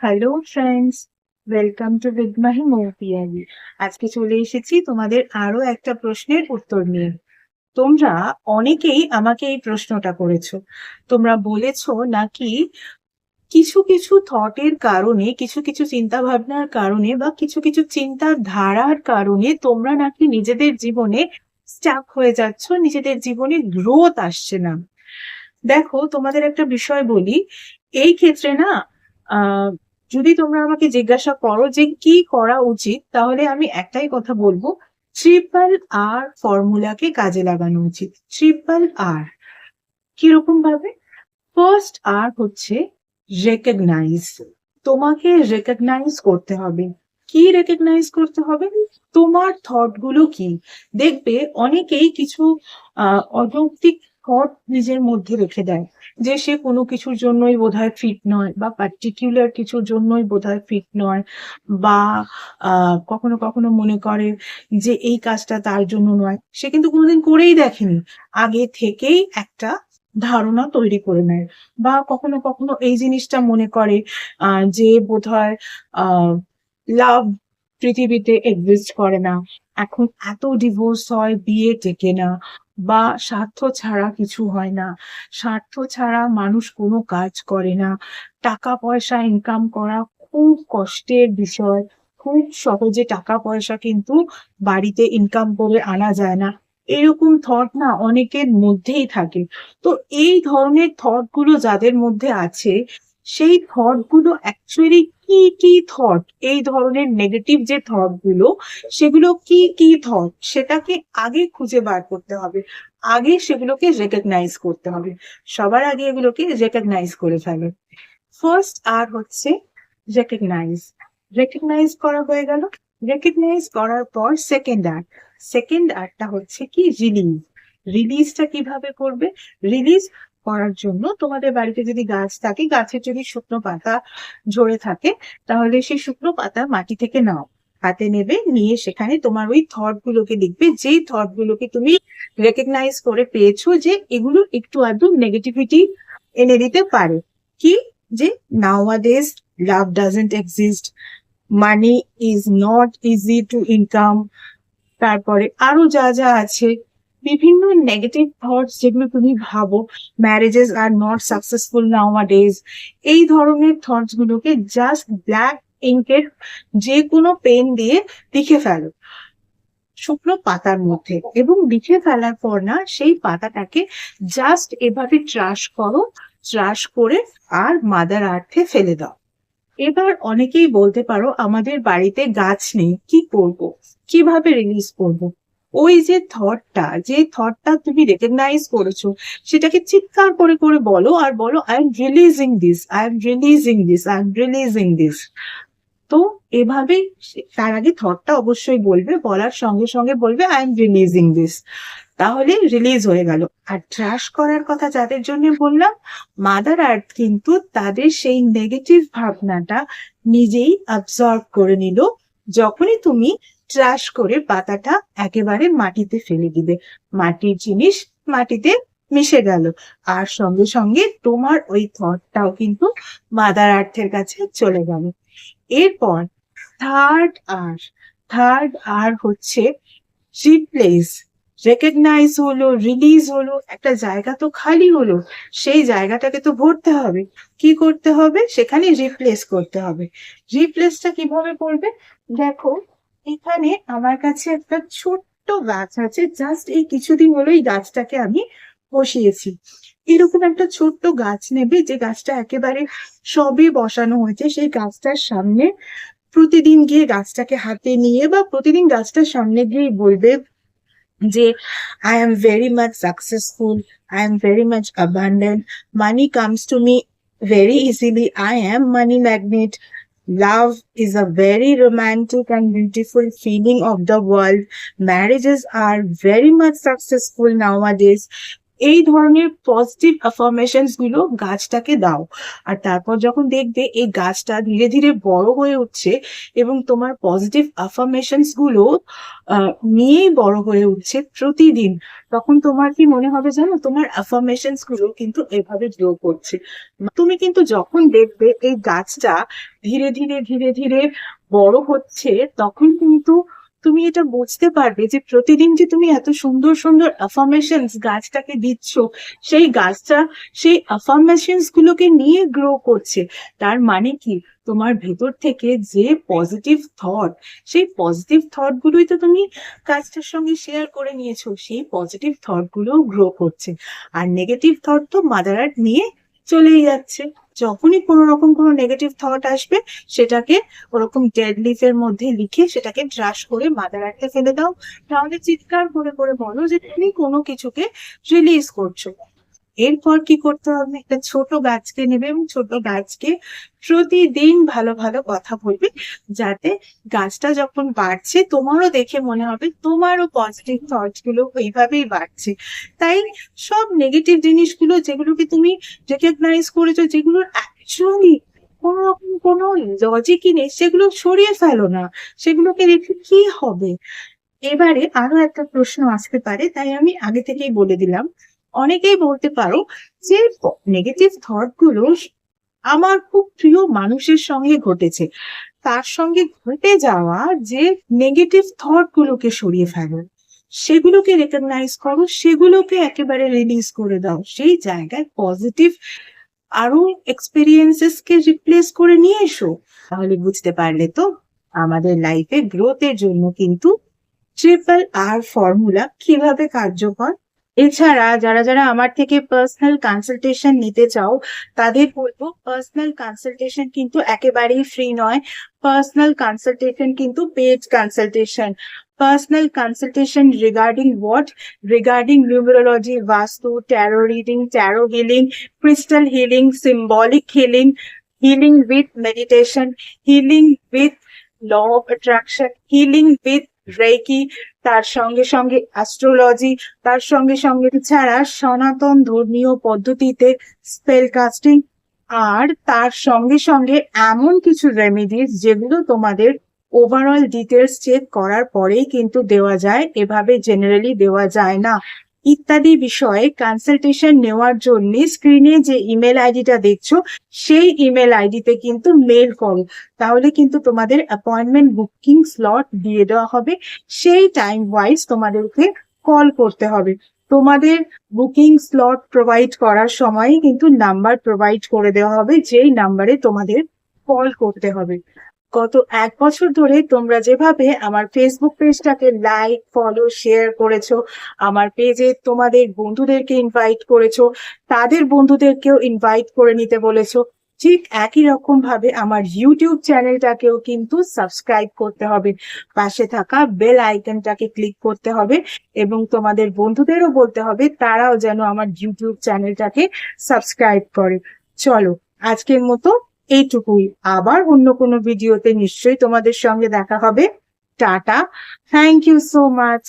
Hello friends welcome to with Mahi Moupiyali আজকে চলে এসেছি তোমাদের আরও একটা প্রশ্নের উত্তর নিয়ে। তোমরা অনেকেই আমাকে এই প্রশ্নটা করেছ। তোমরা বলেছ নাকি কিছু কিছু থটের কারণে, কিছু কিছু চিন্তা ভাবনার কারণে বা কিছু কিছু চিন্তার ধারার কারণে তোমরা নাকি নিজেদের জীবনে স্টাক হয়ে যাচ্ছ, নিজেদের জীবনে গ্রোথ আসছে না। দেখো, তোমাদের একটা বিষয় বলি। এই ক্ষেত্রে না যদি তোমরা আমাকে জিজ্ঞাসা করো যে কি করা উচিত, তাহলে আমি একটাই কথা বলব ট্রিপল আর ফর্মুলাকে কাজে লাগানো উচিত। ট্রিপল আর কীরকম ভাবে? ফার্স্ট আর হচ্ছে রেকগনাইজ তোমাকে রেকগনাইজ করতে হবে। কি রেকগনাইজ করতে হবে? তোমার থটগুলো কি? দেখবে অনেকেই কিছু অযৌক্তিক থট নিজের মধ্যে রেখে দেয়। যে সে কোনো কিছুর জন্যই বোধহয় ফিট নয় বা পার্টিকুলার কিছুর জন্যই বোধহয় ফিট নয় বা কখনো কখনো মনে করে যে এই কাজটা তার জন্য নয়। সে কিন্তু কোনোদিন করেই দেখেনি। আগে থেকেই একটা ধারণা তৈরি করে নেয় বা কখনো কখনো এই জিনিসটা মনে করে যে বোধহয় লাভ পৃথিবীতে এক্সিস্ট করে না। এখন এত ডিভোর্স হয়, বিয়ে টেকে না। বা স্বার্থ ছাড়া কিছু হয় না। স্বার্থ ছাড়া মানুষ কোনো কাজ করে না। টাকা পয়সা ইনকাম করা খুব কষ্টের বিষয়। খুব সহজে টাকা পয়সা কিন্তু বাড়িতে ইনকাম করে আনা যায় না। এরকম থট না অনেকের মধ্যেই থাকে। তো এই ধরনের থটগুলো যাদের মধ্যে আছে সেই থটগুলো অ্যাকচুয়ালি কি কি থট এই ধরনের নেগেটিভ যে থটগুলো, সেগুলো কি কি থট সেটাকে আগে খুঁজে বার করতে হবে। আগে সেগুলোকে রেকগনাইজ করতে হবে। সবার আগে এগুলোকে রেকগনাইজ করে ফেলো। ফার্স্ট আর হচ্ছে রেকগনাইজ রেকগনাইজ করা হয়ে গেল। রেকগনাইজ করার পর সেকেন্ড আর। সেকেন্ড আরটা হচ্ছে কি? রিলিজ রিলিজটা কীভাবে করবে? রিলিজ করার জন্য তোমাদের বাড়িতে যদি গাছ থাকে, গাছের যদি শুকনো পাতা ঝরে থাকে, তাহলে সেই শুকনো পাতা মাটি থেকে নাও। হাতে নেবে, নিয়ে সেখানে তোমার ওই থট গুলোকে লিখবে যেই থট গুলোকে তুমি রেকগনাইজ করে পেয়েছ যে এগুলো একটু আধটু নেগেটিভিটি এনে দিতে পারে। কি? যে nowadays love doesn't exist money is not easy to income তারপরে আরও যা যা আছে বিভিন্ন নেগেটিভ থটস যেগুলো তুমি ভাবো marriages are not successful nowadays এই ধরনের থটস গুলোকে জাস্ট ব্ল্যাক ইঙ্কের যে কোনো পেন দিয়ে লিখে ফেলো। শুকনো পাতার মধ্যে এবং লিখে ফেলার পর না সেই পাতাটাকে জাস্ট এভাবে ট্রাশ করো ট্রাশ করে আর মাদার আর্থে ফেলে দাও। এবার অনেকেই বলতে পারো, আমাদের বাড়িতে গাছ নেই, কি করব? কীভাবে রিলিজ করব? ওই যে থটটা যে থটটা তুমি রেকগনাইজ করেছ, সেটাকে চিৎকার করে করে বলো আর বলো I am releasing this I am releasing this I am releasing this তো এভাবেই তার আগে থটটা অবশ্যই বলবে, বলার সঙ্গে সঙ্গে বলবে আই এম রিলিজিং দিস তাহলে রিলিজ হয়ে গেল। আর ট্রাশ করার কথা যাদের জন্য বললাম মাদার আর্থ কিন্তু তাদের সেই নেগেটিভ ভাবনাটা নিজেই অবজর্ভ করে নিল। যখনই তুমি ট্রাশ করে পাতাটা একেবারে মাটিতে ফেলে দিবে। মাটির জিনিস মাটিতে মিশে গেল। আর সঙ্গে সঙ্গে তোমার ওই থটটাও কিন্তু মাদার আর্থের কাছে চলে গেল। এরপর থার্ড আর থার্ড আর হচ্ছে রিপ্লেস রেকগনাইজ হলো রিলিজ হলো, একটা জায়গা তো খালি হলো, সেই জায়গাটাকে তো ভরতে হবে। কি করতে হবে? সেখানে রিপ্লেস করতে হবে। রিপ্লেসটা কীভাবে করবে? দেখো এখানে আমার কাছে একটা ছোট্ট গাছ আছে। জাস্ট এই কিছুদিন হলো এই গাছটাকে আমি বসিয়েছি। এরকম একটা ছোট্ট গাছ নেবে যে গাছটা একেবারে সবে বসানো হয়েছে। সেই গাছটার সামনে প্রতিদিন গিয়ে গাছটাকে হাতে নিয়ে বা প্রতিদিন গাছটার সামনে গিয়ে বলবে যে I am very much successful I am very much abundant money comes to me very easily I am money magnet love is a very romantic and beautiful feeling of the world. Marriages are very much successful nowadays এই ধরনের positive অ্যাফার্মেশনসগুলো গাছটাকে দাও। আর তারপর যখন দেখবে এই গাছটা ধীরে ধীরে বড় হয়ে উঠছে এবং তোমার পজিটিভ অ্যাফার্মেশনসগুলো নিয়েই বড় হয়ে উঠছে প্রতিদিন, তখন তোমার কি মনে হবে জানো? তোমার অ্যাফার্মেশনসগুলো কিন্তু এভাবে গ্রো করছে। তুমি কিন্তু যখন দেখবে এই গাছটা ধীরে ধীরে ধীরে ধীরে বড় হচ্ছে, তখন কিন্তু তুমি এটা বুঝতে পারবে যে প্রতিদিন যে তুমি এত সুন্দর সুন্দর অ্যাফার্মেশনস গাছটাকে দিচ্ছ, সেই গাছটা, সেই অ্যাফার্মেশনস গুলোকে নিয়ে গ্রো করছে। তার মানে কি? তোমার ভেতর থেকে যে পজিটিভ থট সেই পজিটিভ থট গুলোই তো তুমি কাজটার সঙ্গে শেয়ার করে নিয়েছো, সেই পজিটিভ থটগুলো গ্রো করছে। আর নেগেটিভ থট তো মাদার নিয়ে চলেই যাচ্ছে। যখনই কোনো রকম কোনো নেগেটিভ থট আসবে, সেটাকে ওরকম ডেড লিফের মধ্যে লিখে সেটাকে ড্রাস করে মাদার আর্থে ফেলে দাও। তাহলে চিৎকার করে করে বলো যে তুমি কোনো কিছুকে রিলিজ করছ। এরপর কি করতে হবে? একটা ছোট গাছকে নেবে এবং ছোট গাছকে প্রতিদিন ভালো ভালো কথা বলবে, যাতে গাছটা যখন বাড়ছে তোমারও দেখে মনে হবে তোমারও পজিটিভ থটসগুলো ওইভাবেই বাড়ছে। তাই সব নেগেটিভ জিনিসগুলো যেগুলোকে তুমি রেকগনাইজ করেছ, যেগুলো অ্যাকচুয়ালি কোনো রকম কোনো লজিকই নেই, সেগুলো সরিয়ে ফেলো না। সেগুলোকে রেখে কি হবে? এবারে আরও একটা প্রশ্ন আসতে পারে, তাই আমি আগে থেকেই বলে দিলাম। অনেকেই বলতে পারো যে নেগেটিভ থটগুলো আমার খুব প্রিয় মানুষের সঙ্গে ঘটেছে। তার সঙ্গে ঘটে যাওয়া যে নেগেটিভ থট গুলোকে সরিয়ে ফেলো, সেগুলোকে রেকগনাইজ করো, সেগুলোকে একেবারে রিলিজ করে দাও। সেই জায়গায় পজিটিভ আরও এক্সপিরিয়েন্সেস কে রিপ্লেস করে নিয়ে এসো। তাহলে বুঝতে পারলে তো আমাদের লাইফে গ্রোথের জন্য কিন্তু ট্রিপল আর ফর্মুলা কীভাবে কার্যকর? এছাড়া যারা যারা আমার থেকে পার্সোনাল কনসালটেশন নিতে চাও তাদের বলব পার্সোনাল কনসালটেশন কিন্তু একেবারেই ফ্রি নয় পার্সোনাল কনসালটেশন কিন্তু paid consultation personal consultation regarding what? Regarding numerology, Vastu, tarot reading, tarot healing, crystal healing, symbolic healing, healing with meditation, healing with law of attraction, healing with Reiki, তার সঙ্গে সঙ্গে astrology তার সঙ্গে সঙ্গে ছাড়া সনাতন ধর্মীয় পদ্ধতিতে স্পেল কাস্টিং আর তার সঙ্গে সঙ্গে এমন কিছু রেমিডিজ যেগুলো তোমাদের ওভারঅল ডিটেলস চেক করার পরেই কিন্তু দেওয়া যায় এভাবে জেনারেলি দেওয়া যায় না। ইত্যাদি বিষয়ে কনসালটেশন নেওয়ার জন্য স্ক্রিনে যে ইমেল আইডিটা দেখছ, সেই ইমেল আইডিতে কিন্তু মেল করো। তাহলে কিন্তু তোমাদের অ্যাপয়েন্টমেন্ট বুকিং স্লট দিয়ে দেওয়া হবে। সেই টাইম ওয়াইজ তোমাদেরকে কল করতে হবে। তোমাদের বুকিং স্লট প্রোভাইড করার সময় কিন্তু নাম্বার প্রোভাইড করে দেওয়া হবে, যেই নাম্বারে তোমাদের কল করতে হবে। গত এক বছর ধরে তোমরা যেভাবে আমার ফেসবুক পেজটাকে লাইক ফলো শেয়ার করেছ, আমার পেজে তোমাদের বন্ধুদেরকে ইনভাইট করেছ, তাদের বন্ধুদেরকেও ইনভাইট করে নিতে বলেছ, ঠিক একই রকম ভাবে আমার ইউটিউব চ্যানেলটাকেও কিন্তু সাবস্ক্রাইব করতে হবে। পাশে থাকা বেল আইকনটাকে ক্লিক করতে হবে এবং তোমাদের বন্ধুদেরও বলতে হবে তারাও যেন আমার ইউটিউব চ্যানেলটাকে সাবস্ক্রাইব করে। চলো, আজকের মতো এইটুকুই। আবার অন্য কোনো ভিডিওতে নিশ্চয়ই তোমাদের সঙ্গে দেখা হবে। Tata. Thank you so much